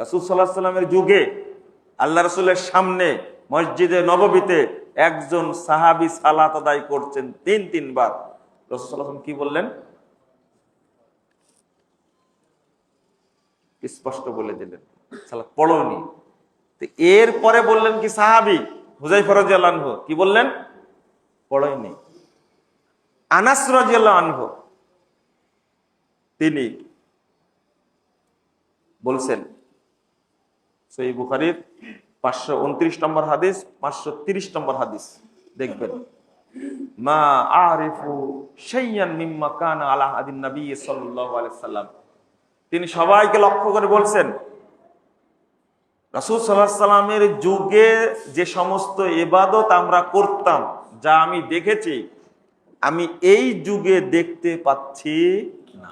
রাসুল সাল্লাহ সাল্লামের যুগে আল্লাহ রসুলের সামনে মসজিদে নববীতে একজন সাহাবি সালাত আদায় করছেন তিন, তিনবার। রসুল সাল্লাহ কি বললেন? স্পষ্ট বলে দিলেন, সালাত পড়নি। তো এরপরে বললেন কি সাহাবি? হুজাই ফরজ আনহু, কি বললেন? পড়েনি আনাস আনহু, তিনি বলছেন সই বুখারির পাঁচশো উনত্রিশ নম্বর হাদিস, পাঁচশো তিরিশ নম্বর হাদিস। দেখবেন। মা আরিফু শাইয়ান মিম্মা কানা আলা হাদিন নবী সাল্লাম। তিনি সবাইকে লক্ষ্য করে বলছেন, রাসূল সাল্লাল্লাহু সাল্লামের যুগে যে সমস্ত ইবাদত আমরা করতাম, যা আমি দেখেছি, আমি এই যুগে দেখতে পাচ্ছি না।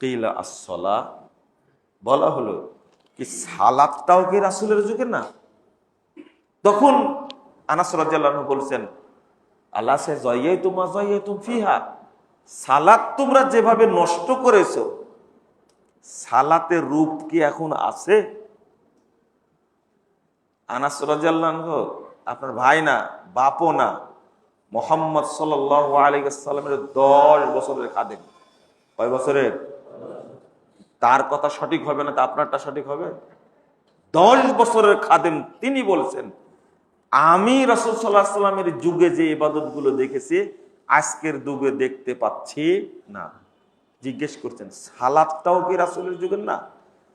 কিলা আসলা বলা হলো কি সালাদটাও কি রাসুলের যুগে? না। তখন আনাস বলছেন আল্লাহ সে জয়াই তোমা জয়াই তুম ফিহা। সালাদ তোমরা যেভাবে নষ্ট করেছ, সালাতের রূপ কি এখন আছে? আনাস রাজ্লাহ আপনার ভাই না, বাপও না, মোহাম্মদ সাল আলিকের দশ বছরের খাদেন কয় বছরের? তার কথা সঠিক হবে না, তা আপনারটা সঠিক হবে? দশ বছরের খাদেম তিনি বলছেন, আমি রসুল সাল্লাহ সাল্লামের যুগে যে ইবাদতগুলো দেখেছি, আজকের যুগে দেখতে পাচ্ছি না। জিজ্ঞেস করছেন, সালাদটাও কি রাসুলের যুগের না?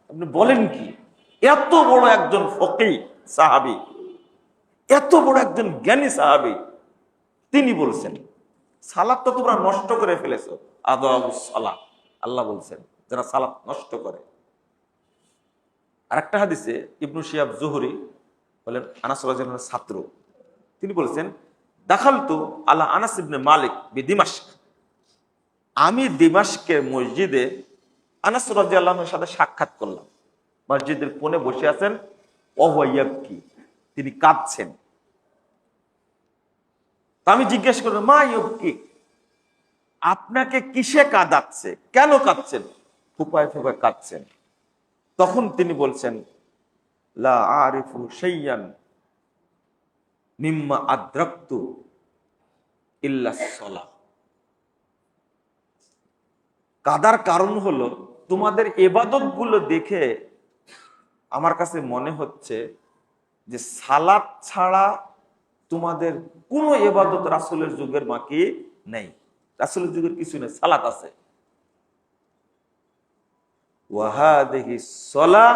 আপনি বলেন কি? এত বড় একজন ফকি সাহাবি, এত বড় একজন জ্ঞানী সাহাবি, তিনি বলছেন, সালাদটা তোমরা নষ্ট করে ফেলেছো আদব সালাদ আল্লাহ বলছেন যারা সালাত নষ্ট করে। আরেকটা হাদিসে ইবনু শিয়াব জুহরি বলেন, আনাস ছাত্র। তিনি বলেছেন দেখাল তো আল্লাহ আনাস ইবনে মালিক বি দিমাস্ক আমি দিমাস্কের মসজিদে আনাস রাজিয়াল্লাহর সাথে সাক্ষাৎ করলাম। মসজিদের কোণে বসে আছেন অহয়াবকি তিনি কাঁদছেন। আমি জিজ্ঞেস করলাম, মা ইয়বকি? আপনাকে কিসে কাঁদাচ্ছে? কেন কাঁদছেন? ফুপায় ফুপায় কাঁদছেন। তখন তিনি বলছেন, লা আরিফু শাইয়ান মিম্মা আদ্রাক্তু ইল্লা সলা। কাদার কারণ হলো, তোমাদের এবাদতগুলো দেখে আমার কাছে মনে হচ্ছে যে সালাদ ছাড়া তোমাদের কোনো এবাদত রাসুলের যুগের বাকি নেই। রাসুলের যুগের কিছু নেই, সালাত আছে। ওয়াহাদেহি সলা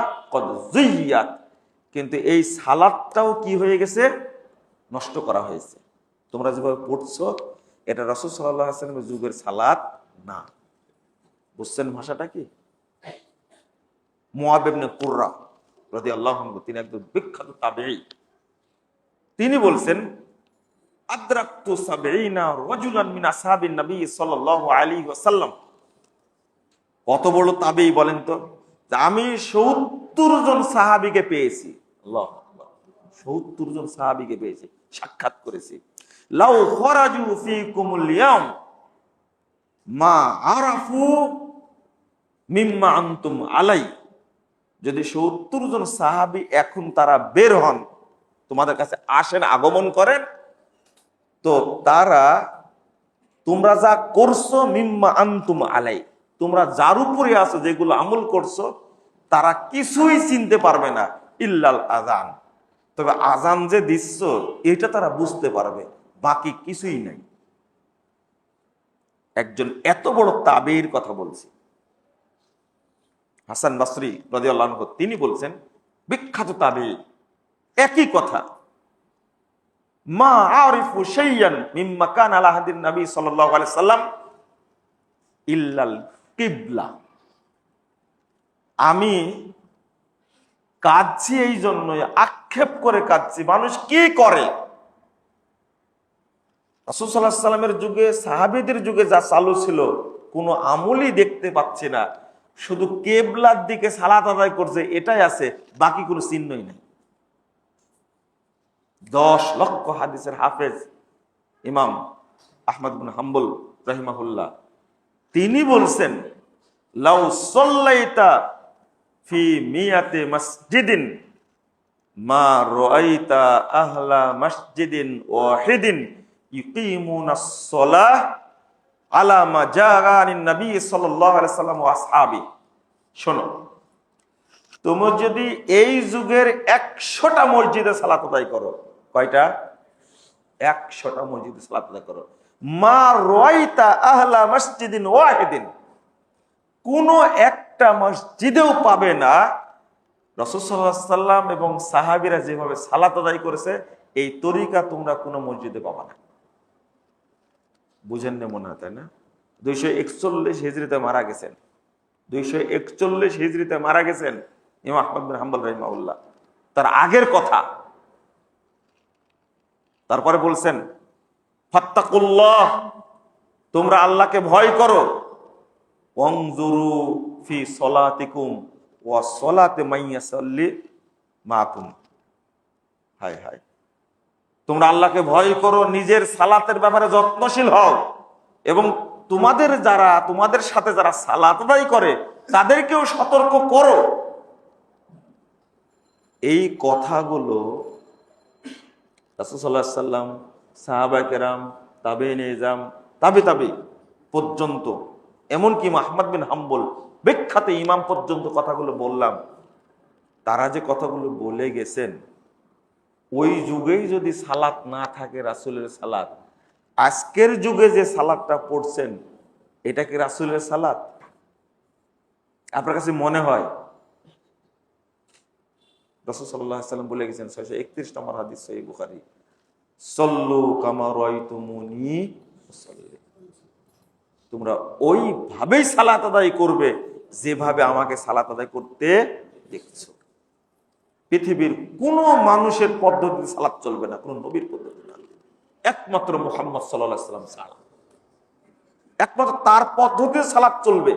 কিন্তু এই সালাদটাও কি হয়ে গেছে? নষ্ট করা হয়েছে। তোমরা যেভাবে পড়ছো, এটা রসুল সাল্লাহ আসলামের যুগের সালাদ না। বুঝছেন ভাষাটা কি? মোয়াবেবনে কুর্রা রদি আল্লাহ তিনি একদম বিখ্যাত তাবেই তিনি বলছেন, আদ্রাক্তু সাবেইনা রাজুলান মিন আসহাবিন নবী সাল্লাল্লাহু আলাইহি ওয়াসাল্লাম। কত বড় তাবেই বলেন তো? আমি সত্তর জন সাহাবিকে পেয়েছি। সত্তর জন সাহাবিকে পেয়েছি, সাক্ষাৎ করেছি। মিম্মা আনতুম আলাই। যদি সত্তর জন সাহাবি এখন তারা বের হন, তোমাদের কাছে আসেন, আগমন করেন, তো তারা তোমরা যা করছ, মিম্মা আনতুম আলাই। তোমরা যার উপরে আছো, যেগুলো আমল করছ, তারা কিছুই চিনতে পারবে না, ইল্লাল আজান তবে আজান যে দিচ্ছ, এটা তারা বুঝতে পারবে, বাকি কিছুই নাই। একজন এত বড় তাবের কথা বলছি। হাসান বাসরি রাজিয়াল্লাহ তিনি বলছেন, বিখ্যাত তাবে একই কথা। মা আরিফু শাইয়ান মিম্মা কান আলা নবী সাল্লাম, ইল্লাল কিবলা। আমি কাঁদছি এই জন্যই, আক্ষেপ করে কাঁদছি। মানুষ কি করে? রাসূল সাল্লামের যুগে, সাহাবীদের যুগে যা চালু ছিল, কোনো আমলই দেখতে পাচ্ছি না। শুধু কেবলার দিকে সালাত আদায় করছে, এটাই আছে, বাকি কোনো চিহ্নই নেই। দশ লক্ষ হাদিসের হাফেজ ইমাম আহমদ বিন হাম্বল, রহিমাহুল্লাহ। তিনি বলছেন, লাউ সল্লাইতা ফি মিয়াতে মসজিদিন, মা রাআইতা আহলা মসজিদিন ওয়াহিদিন ইউকিমুনাস সালাহ আলা মা জাআনিন নবী সাল্লাল্লাহু আলাইহি সাল্লাম ওয়া আসহাবি। শোনো তুমি যদি এই যুগের একশোটা মসজিদে সালাত আদায় করো, কয়টা? একশোটা মসজিদে সালাত আদায় করো। মা রয়তা আহলা একটা মসজিদেও পাবে না। রসদাল্লাম এবং সাহাবিরা যেভাবে সালাত আদায় করেছে, এই তরিকা তোমরা কোনো মসজিদে পাবা না। বুঝেন না মনে হয়, তাই না? দুইশো একচল্লিশ হিজড়িতে মারা গেছেন। দুইশো একচল্লিশ হিজড়িতে মারা গেছেন ইমাম আহমদ বিন রহিমাউল্লাহ তার আগের কথা। তারপরে বলছেন ফাত্তাকুল্লাহ, তোমরা আল্লাহকে ভয় করো। ওয়াংজুরু ফি সলাতিকুম সলাতে মাকুম। তোমরা আল্লাহকে ভয় করো, নিজের সালাতের ব্যাপারে যত্নশীল হও। এবং তোমাদের যারা, তোমাদের সাথে যারা সালাত করে, তাদেরকেও সতর্ক করো। এই কথাগুলো রাসুসাল্লাহ সাল্লাম সাহাবা কেরাম তাবে নিজাম তাবে তাবে পর্যন্ত। এমনকি মাহমদ বিন হাম্বল, বিখ্যাত ইমাম পর্যন্ত কথাগুলো বললাম। তারা যে কথাগুলো বলে গেছেন, ওই যুগেই যদি সালাত না থাকে রাসুলের সালাত, আজকের যুগে যে সালাদটা পড়ছেন, এটা কি রাসুলের সালাত? আপনার কাছে মনে হয়? রসুল সাল্লাম বলে গেছেন, ছয়শো একত্রিশ নম্বর হাদিস সহি বুখারি। সল্লু কামার তুমুনি তোমরা ওইভাবেই সালাত আদায় করবে যেভাবে আমাকে সালাত আদায় করতে দেখছ। পৃথিবীর কোন মানুষের পদ্ধতিতে সালাত চলবে না, কোন নবীর পদ্ধতি না। একমাত্র মোহাম্মদ সাল্লাহ সাল্লাম ছাড়া। একমাত্র তার পদ্ধতিতে সালাত চলবে।